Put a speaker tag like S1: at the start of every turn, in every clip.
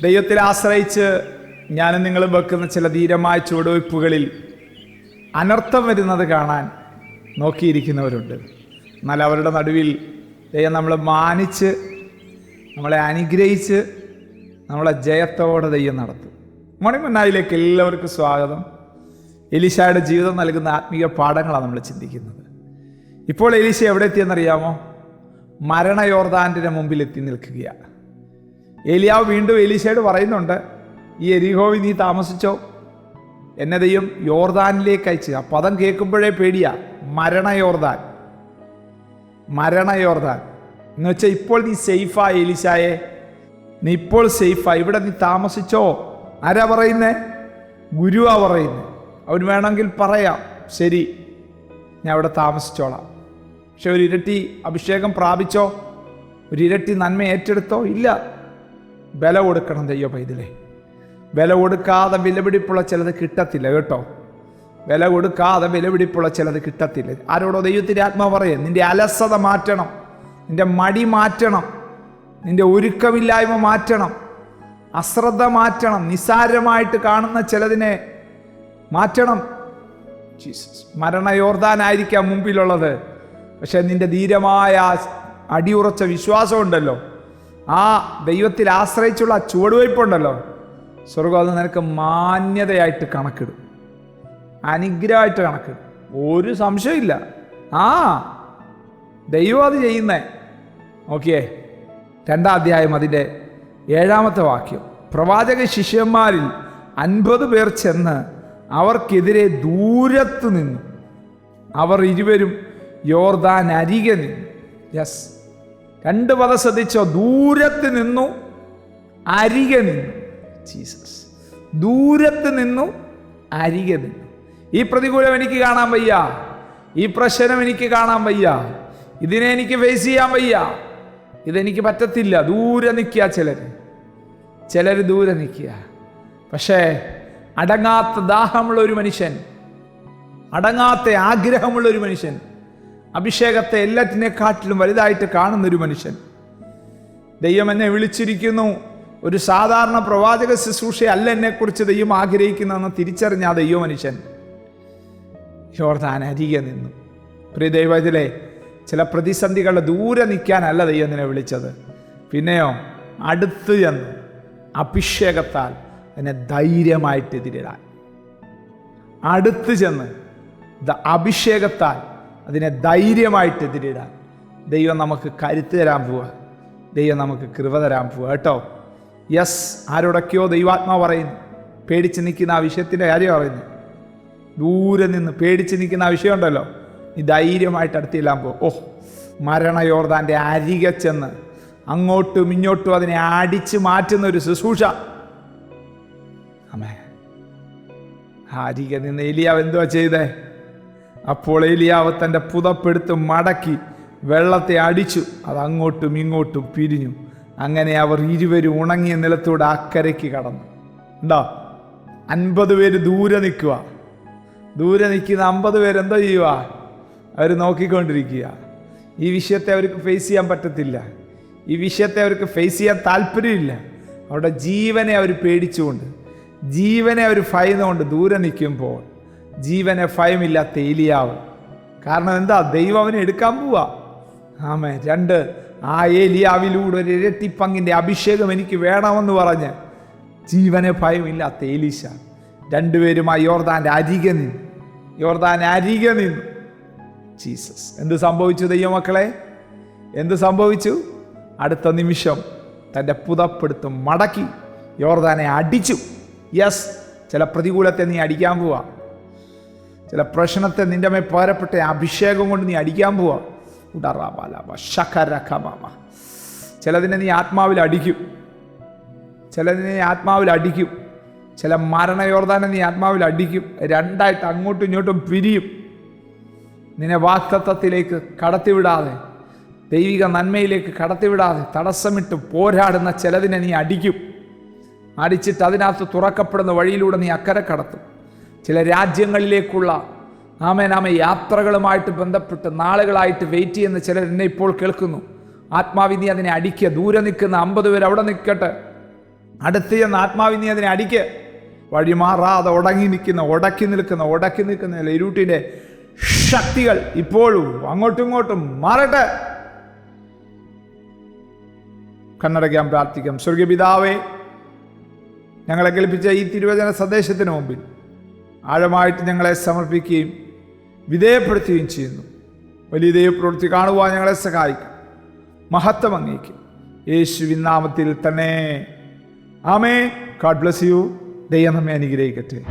S1: ദൈവത്തിൽ ആശ്രയിച്ച് ഞാനും നിങ്ങളും വെക്കുന്ന ചില ധീരമായ ചുവടുവയ്പ്പുകളിൽ അനർത്ഥം വരുന്നത് കാണാൻ നോക്കിയിരിക്കുന്നവരുണ്ട്. എന്നാൽ അവരുടെ നടുവിൽ ദൈവം നമ്മളെ മാനിച്ച് നമ്മളെ അനുഗ്രഹിച്ച് നമ്മളെ ജയത്തോടെ ദൈവം നടത്തും. മണിമന്നായിലേക്ക് എല്ലാവർക്കും സ്വാഗതം. എലീശയുടെ ജീവിതം നൽകുന്ന ആത്മീയ പാഠങ്ങളാണ് നമ്മൾ ചിന്തിക്കുന്നത്. ഇപ്പോൾ എലീശ എവിടെ എത്തിയെന്നറിയാമോ? മരണയോർദാന്റെ മുമ്പിൽ എത്തി നിൽക്കുകയാണ്. ഏലിയാവ് വീണ്ടും എലീശയോട് പറയുന്നുണ്ട് ഈ എരിഹോവി നീ താമസിച്ചോ? എന്നെ ദൈവം യോർദാനിലേക്ക് അയച്ചു. ആ പദം കേൾക്കുമ്പോഴേ പേടിയാ. മരണയോർദാൻ മരണയോർദാൻ എന്ന് വെച്ചാൽ ഇപ്പോൾ നീ സേഫാ എലിശായെ. നീ ഇപ്പോൾ സേഫാ ഇവിടെ നീ താമസിച്ചോ? ആരാ പറയുന്നേ? ഗുരുവാ പറയുന്നത് അവൻ വേണമെങ്കിൽ പറയാം. ശരി ഞാൻ അവിടെ താമസിച്ചോളാം. പക്ഷെ ഒരു ഇരട്ടി അഭിഷേകം പ്രാപിച്ചോ? ഒരു ഇരട്ടി നന്മ ഏറ്റെടുത്തോ? ഇല്ല. ബല കൊടുക്കണം ദൈവ പൈതലേ വില കൊടുക്കാതെ വിലപിടിപ്പുള്ള ചിലത് കിട്ടത്തില്ല കേട്ടോ. വില കൊടുക്കാതെ വിലപിടിപ്പുള്ള ചിലത് കിട്ടത്തില്ല. ആരോടോ ദൈവത്തിന്റെ ആത്മാവ് പറയേ നിന്റെ അലസത മാറ്റണം നിന്റെ മടി മാറ്റണം നിന്റെ ഒരുക്കമില്ലായ്മ മാറ്റണം അശ്രദ്ധ മാറ്റണം നിസ്സാരമായിട്ട് കാണുന്ന ചിലതിനെ മാറ്റണം. ജീസസ് മരണയോർദാനായിരിക്കാം മുമ്പിലുള്ളത്. പക്ഷേ നിന്റെ ധീരമായ അടിയുറച്ച വിശ്വാസമുണ്ടല്ലോ ആ ദൈവത്തിൽ ആശ്രയിച്ചുള്ള ചുവടുവയ്പുണ്ടല്ലോ സ്വർഗം അത് നിനക്ക് മാന്യതയായിട്ട് കണക്കിടും. അനുഗ്രഹമായിട്ട് കണക്കിടും. ഒരു സംശയമില്ല ആ ദൈവം അത് ചെയ്യുന്നേ. ഓക്കേ രണ്ടാം അധ്യായം അതിന്റെ ഏഴാമത്തെ വാക്യം. പ്രവാചക ശിഷ്യന്മാരിൽ അൻപത് പേർ ചെന്ന് അവർക്കെതിരെ ദൂരത്ത് നിന്നു. അവർ ഇരുവരും യോർദാൻ അരികെ നിന്നു. യെസ് രണ്ട് പദ ശ്രദ്ധിച്ചോ? ദൂരത്ത് നിന്നു അരികെ നിന്നു. ജീസസ് ദൂരത്ത് നിന്നു അരികെ നിന്നു. ഈ പ്രതികൂലം എനിക്ക് കാണാൻ വയ്യ. ഈ പ്രശ്നം എനിക്ക് കാണാൻ വയ്യ. ഇതിനെ എനിക്ക് ഫേസ് ചെയ്യാൻ വയ്യ. ഇതെനിക്ക് പറ്റത്തില്ല. ദൂരെ നിൽക്കുക ചിലർ ചിലർ ദൂരെ നിൽക്കുക. പക്ഷേ അടങ്ങാത്ത ദാഹമുള്ള ഒരു മനുഷ്യൻ അടങ്ങാത്ത ആഗ്രഹമുള്ള ഒരു മനുഷ്യൻ അഭിഷേകത്തെ എല്ലാറ്റിനെക്കാട്ടിലും വലുതായിട്ട് കാണുന്നൊരു മനുഷ്യൻ. ദൈവം എന്നെ വിളിച്ചിരിക്കുന്നു. ഒരു സാധാരണ പ്രവാചക ശുശ്രൂഷ അല്ല എന്നെക്കുറിച്ച് ദൈവം ആഗ്രഹിക്കുന്നതെന്ന് തിരിച്ചറിഞ്ഞ ആ ദൈവ മനുഷ്യൻ യോർദാൻ അരികെ നിന്നു. പ്രിയ ദൈവത്തിലെ ചില പ്രതിസന്ധികളുടെ ദൂരെ നിൽക്കാനല്ല ദൈവം എന്നെ വിളിച്ചത്. പിന്നെയോ അടുത്ത് ചെന്ന്. അഭിഷേകത്താൽ എന്നെ ധൈര്യമായിട്ട് എതിരിടാൻ. അടുത്ത് ചെന്ന് അഭിഷേകത്താൽ അതിനെ ധൈര്യമായിട്ട് എതിരിടാൻ. ദൈവം നമുക്ക് കരുത്ത് തരാൻ പോവുക. ദൈവം നമുക്ക് കൃപ തരാൻ പോവുക. കേട്ടോ? യെസ് ആരോടൊക്കെയോ ദൈവാത്മാ പറയുന്നു. പേടിച്ച് നിൽക്കുന്ന ആ വിഷയത്തിന്റെ കാര്യം പറയുന്നു. ദൂരെ നിന്ന് പേടിച്ച് നിൽക്കുന്ന ആ വിഷയമുണ്ടല്ലോ നീ ധൈര്യമായിട്ട് അടുത്തില്ലാൻ പോ. ഓ മരണയോർദാന്റെ അരികെ ചെന്ന് അങ്ങോട്ടും ഇങ്ങോട്ടും അതിനെ അടിച്ച് മാറ്റുന്ന ഒരു ശുശ്രൂഷ. അമേ അരികെ നിന്ന് എലിയാവ് എന്തുവാ ചെയ്തേ? അപ്പോൾ ഏലിയാവ് തന്റെ പുതപ്പെടുത്ത് മടക്കി വെള്ളത്തെ അടിച്ചു. അത് അങ്ങോട്ടും ഇങ്ങോട്ടും പിരിഞ്ഞു. അങ്ങനെ അവർ ഇരുവരും ഉണങ്ങിയ നിലത്തൂടെ അക്കരയ്ക്ക് കടന്നു. ഉണ്ടോ അൻപത് പേര് ദൂരെ നിൽക്കുക. ദൂരെ നിൽക്കുന്ന അമ്പത് പേരെന്തോ ചെയ്യുക? അവർ നോക്കിക്കൊണ്ടിരിക്കുക. ഈ വിഷയത്തെ അവർക്ക് ഫേസ് ചെയ്യാൻ പറ്റത്തില്ല. ഈ വിഷയത്തെ അവർക്ക് ഫേസ് ചെയ്യാൻ താല്പര്യമില്ല. അവരുടെ ജീവനെ അവർ പേടിച്ചുകൊണ്ട് ജീവനെ അവർ ഭയന്നുകൊണ്ട് ദൂരെ നിൽക്കുമ്പോൾ ജീവനെ ഭയമില്ലാത്ത ഏലിയാവ്. കാരണം എന്താ? ദൈവം അവനെ എടുക്കാൻ പോവാ. ആമേ രണ്ട് ആ ഏലിയാവിലൂടെ ഒരു ഇരട്ടി പങ്കിന്റെ അഭിഷേകം എനിക്ക് വേണമെന്ന് പറഞ്ഞ് ജീവനെ ഭയമില്ലാത്ത ഏലീശ. രണ്ടുപേരും ആ യോർദാന്റെ അരികെ നിന്നു. യോർദാൻ അരികെ നിന്നു. ജീസസ്. എന്ത് സംഭവിച്ചു ദൈവമക്കളെ? എന്ത് സംഭവിച്ചു? അടുത്ത നിമിഷം തന്റെ പുതപ്പെടുത്ത് മടക്കി യോർദാനെ അടിച്ചു. യെസ് ചില പ്രതികൂലത്തെ നീ അടിക്കാൻ പോവാ. ചില പ്രശ്നത്തെ നിന്റെ മേ പാരപ്പെട്ട അഭിഷേകം കൊണ്ട് നീ അടിക്കാൻ പോവാ. ഉടറാബാലാബ ശഖരഖമാമ ചിലതിനെ നീ ആത്മാവിൽ അടിക്കും. ചിലതിനെ ആത്മാവിൽ അടിക്കും. ചില മരണയോർദാനെ നീ ആത്മാവിൽ അടിക്കും. രണ്ടായിട്ട് അങ്ങോട്ടും ഇങ്ങോട്ടും പിരിയും. നിന്നെ വാക്തത്വത്തിലേക്ക് കടത്തിവിടാതെ ദൈവിക നന്മയിലേക്ക് കടത്തിവിടാതെ തടസ്സമിട്ട് പോരാടുന്ന ചിലതിനെ നീ അടിക്കും. അടിച്ചിട്ട് അതിനകത്ത് തുറക്കപ്പെടുന്ന വഴിയിലൂടെ നീ അക്കരെ കടത്തും. ചില രാജ്യങ്ങളിലേക്കുള്ള ആമേനാമ യാത്രകളുമായിട്ട് ബന്ധപ്പെട്ട് നാളുകളായിട്ട് വെയിറ്റ് ചെയ്യുന്ന ചിലർ എന്നെ ഇപ്പോൾ കേൾക്കുന്നു. ആത്മാവിനി അതിനെ അടിക്കുക ദൂരെ നിൽക്കുന്ന അമ്പത് പേർ അവിടെ നിൽക്കട്ടെ. അടുത്ത് ചെന്ന് ആത്മാവിനി അതിനെ അടിക്കുക വഴിമാറാതെ ഉടങ്ങി നിൽക്കുന്ന ഉടക്കി നിൽക്കുന്ന ഉടക്കി നിൽക്കുന്ന ഇരുട്ടിന്റെ ശക്തികൾ ഇപ്പോഴും അങ്ങോട്ടും ഇങ്ങോട്ടും മാറട്ടെ. കണ്ണടയ്ക്കാൻ പ്രാർത്ഥിക്കാം. സ്വർഗപിതാവേ ഞങ്ങളെ കേൾപ്പിച്ച ഈ തിരുവചന സന്ദേശത്തിന് മുമ്പിൽ ആഴമായിട്ട് ഞങ്ങളെ സമർപ്പിക്കുകയും വിധേയപ്പെടുത്തുകയും ചെയ്യുന്നു. വലിയ ദൈവപ്രവൃത്തി കാണുവാൻ ഞങ്ങളെ സഹായിക്കും. മഹത്വം അംഗീകരിക്കും യേശുവിൻ നാമത്തിൽ തന്നെ. ആമേ ഗാഡ് ബ്ലസ് യു ദൈവം നമ്മെ അനുഗ്രഹിക്കട്ടെ.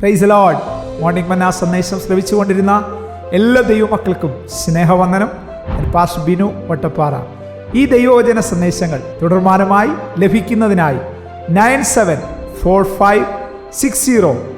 S1: പ്രൈസ് ലോഡ് മോർണിംഗ് മന്ന സന്ദേശം ശ്രവിച്ചുകൊണ്ടിരുന്ന എല്ലാ ദൈവമക്കൾക്കും സ്നേഹവന്ദനം. പാസ് ബിനു വട്ടപ്പാറ. ഈ ദൈവവചന സന്ദേശങ്ങൾ തുടർമാനമായി ലഭിക്കുന്നതിനായി nine seven four five six zero